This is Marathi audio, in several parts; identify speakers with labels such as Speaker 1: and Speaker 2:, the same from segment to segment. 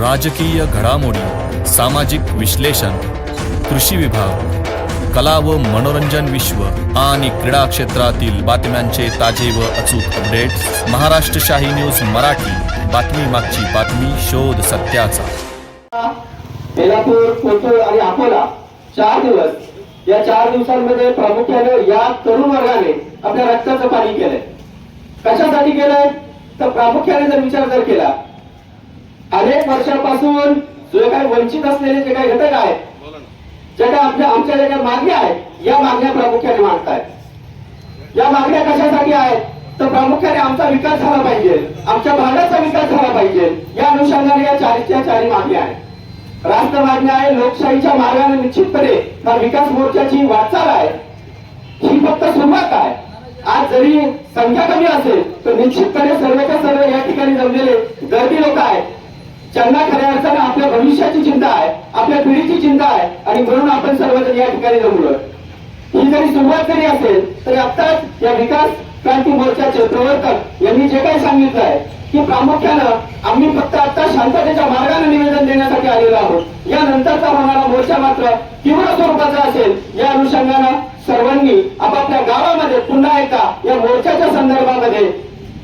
Speaker 1: राजकीय घडामोडी सामाजिक विश्लेषण कृषी विभाग कला व मनोरंजन विश्व आणि क्रीडा क्षेत्रातील बातम्यांचे ताजे व अचूक अपडेट्स महाराष्ट्र शाही न्यूज मराठी बातमी मागची बातमी शोध सत्याचा.
Speaker 2: बेलापूर कोथरूड आणि अकोला चार दिवस या चार दिवसांमध्ये प्रामुख्याने या तरुण वर्गाने आपल्या रक्ताचं पाणी केलंय. कशासाठी केलंय? तर प्रामुख्याने जर विचार जर केला अनेक वर्षापासून जो काही वंचित असलेले जे काही घटक आहेत ज्या काही आमच्या आमच्या ज्या काही मागण्या आहेत या मागण्या प्रामुख्याने मांडतायत. या मागण्या कशासाठी आहेत? तर प्रामुख्याने आमचा विकास झाला पाहिजे. आमच्या भागाचा विकास झाला पाहिजे. या अनुषंगाने या चारीच्या चारी मागण्या आहेत. राष्ट्र मागण्या आहे लोकशाहीच्या मार्गाने निश्चितपणे हा विकास मोर्चाची वाटचाल आहे. ही फक्त सुरुवात आहे. आज जरी संख्या कमी असेल तर निश्चितपणे सर्वच्या सर्व या ठिकाणी जमलेले गर्दी लोक आहेत. ज्यांना खऱ्या अर्थानं आपल्या भविष्याची चिंता आहे आपल्या पिढीची चिंता आहे आणि म्हणून आपण सर्वजण या ठिकाणी जमलोय ही जरी सुरुवात जरी असेल तरी आत्ताच या विकास क्रांती मोर्चाचे प्रवर्तक यांनी जे काही सांगितलं आहे की प्रामुख्यानं आम्ही फक्त आता शांततेच्या मार्गाने निवेदन देण्यासाठी आलेलो आहोत. या नंतरचा होणारा मोर्चा मात्र तीव्र स्वरूपाचा असेल या अनुषंगानं सर्वांनी आपापल्या गावामध्ये पुन्हा एकदा या मोर्चाच्या संदर्भामध्ये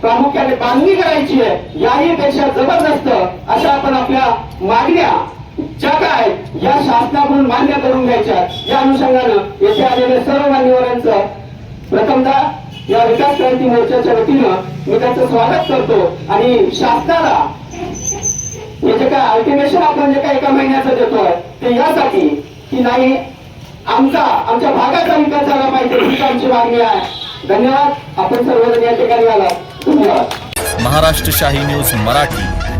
Speaker 2: प्रामुख्याने बांधणी करायची आहे. याही पेक्षा जबरदस्त अशा आपण आपल्या मागण्या ज्या काय या शासनाकडून मान्य करून घ्यायच्या या अनुषंगानं येथे आलेल्या सर्व मान्यवरांचं प्रथमदा या विकास क्रांती मोर्चाच्या वतीनं मी त्यांचं स्वागत करतो. आणि शासनाला हे जे काय अल्टिमेशन आपण जे काय एका महिन्याचं देतोय ते यासाठी की नाही आमचा आमच्या भागाचा विकास झाला पाहिजे हीच आमची मागणी आहे. धन्यवाद. आपण सर्वजण या ठिकाणी आला धन्यवाद.
Speaker 1: महाराष्ट्र शाही न्यूज मराठी.